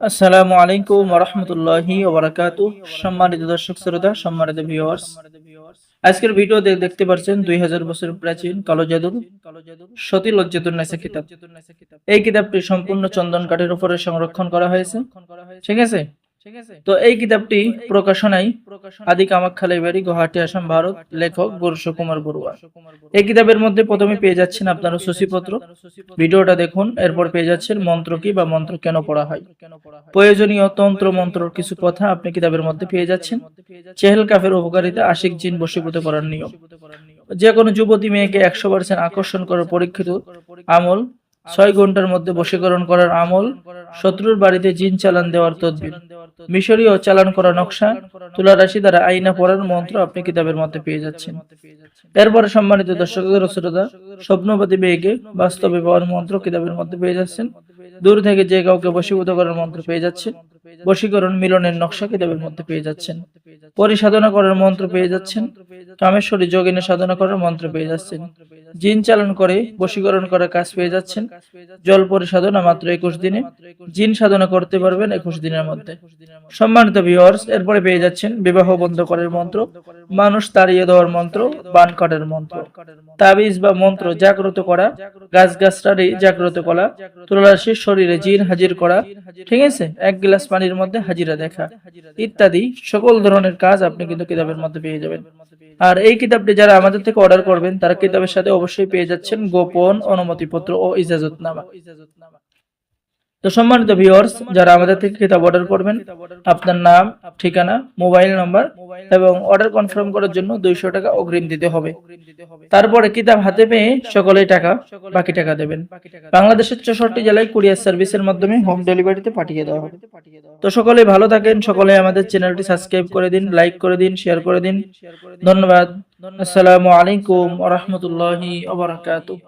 আসসালামু আলাইকুম রহমতুল্লাহি ওবরাকাতু। সম্মানিত দর্শক শ্রোতা, সম্মানিত ভিউয়ার্স আজকের ভিডিও দেখতে পারছেন দুই হাজার বছর প্রাচীন কালো জাদুর সতী লজ্জাতুন্নাসা কিতাব। এই কিতাবটি সম্পূর্ণ চন্দন কাঠের উপরে সংরক্ষণ করা হয়েছে। ঠিক আছে? তো এই কিতাবটি প্রকাশনায় আদি কামাখ্যা লাইব্রেরি গুয়াহাটি আসাম ভারত লেখক গুরুশ কুমার বড়ুয়া। এই কিতাবের মধ্যে প্রথমে পেয়ে যাচ্ছেন আপনারা সূচিপত্র। ভিডিওটা দেখুন এরপর পেয়ে যাচ্ছেন মন্ত্র কি বা মন্ত্র কেন পড়া হয়। প্রয়োজনীয় তন্ত্র মন্ত্রর কিছু কথা আপনি কিতাবের মধ্যে পেয়ে যাচ্ছেন। চেহেল কাফের উপকারিতা আশিক জিন বশীভূত করার নিয়ম। যে কোনো যুবতী মেয়েকে একশো পার্সেন্ট আকর্ষণ করার পরীক্ষিত আমল ছয় ঘণ্টার মধ্যে বশীকরণ করার আমল শত্রুর বাড়িতে জিন চালান দেওয়ার তদবির। মিশরীয় চালান করা নকশা, তুলা রাশি দ্বারা আইনা পড়ার মন্ত্র আপনি কিতাবের মধ্যে পেয়ে যাচ্ছেন। এরপরে সম্মানিত দর্শকদের শ্রোতা স্বপ্নপতি মেয়েকে বাস্তবে পাওয়ার মন্ত্র কিতাবের মধ্যে পেয়ে যাচ্ছেন। দূর থেকে যে কাউকে বশীভূত করার মন্ত্র পেয়ে যাচ্ছেন। বশীকরণ মিলনের নকশা কিতাবের মধ্যে পেয়ে যাচ্ছেন। পরিসাধনা করার মন্ত্র পেয়ে যাচ্ছেন। কামেশ্বরী যোগিনী সাধনা করার মন্ত্র পেয়ে যাচ্ছেন। জিন চালন করে, বশীকরণ করার কাজ পেয়ে যাচ্ছেন। জল পরিসাধনা মাত্র একুশ দিনে। জিন সাধনা করতে পারবেন একুশ দিনের মধ্যে। সম্মানিত ভিউয়ার্স এরপরে পেয়ে যাচ্ছেন বিবাহ বন্ধ করার মন্ত্র, মানুষ তাড়িয়ে দেওয়ার মন্ত্র, বান কাটার মন্ত্র। তাবিজ বা মন্ত্র জাগ্রত করা গাছ গাছটারি জাগ্রত করা, তুলারাশির শরীরে জিন হাজির করা, ঠিক আছে? এক গ্লাস পানির মধ্যে হাজিরা দেখা, ইত্যাদি সকল ধরনের কাজ আপনি কিন্তু কিতাবের মধ্যে পেয়ে যাবেন। আর এই কিতাবটি যারা আমাদের থেকে অর্ডার করবেন, তারা কিতাবের সাথে অবশ্যই পেয়ে যাচ্ছেন গোপন অনুমতিপত্র ও ইজাজতনামা। তো সম্মানিত ভিউয়ার্স যারা আমাদের থেকে কিতাব অর্ডার করবেন আপনার নাম ঠিকানা মোবাইল নাম্বার এবং অর্ডার কনফার্ম করার জন্য দুইশো টাকা অগ্রিম দিতে হবে। তারপরে কিতাব হাতে পেয়ে সকলেই টাকা বাকি টাকা দেবেন। বাংলাদেশের চৌষট্টি জেলায় কুরিয়ার সার্ভিসের মাধ্যমে হোম ডেলিভারিতে পাঠিয়ে দেওয়া হবে। তো সকলে ভালো থাকেন সকলে আমাদের চ্যানেলটি সাবস্ক্রাইব করে দিন লাইক করে দিন শেয়ার করে দিন। ধন্যবাদ। আসসালামু আলাইকুম ওয়া রাহমাতুল্লাহি ওয়া বারাকাতুহু।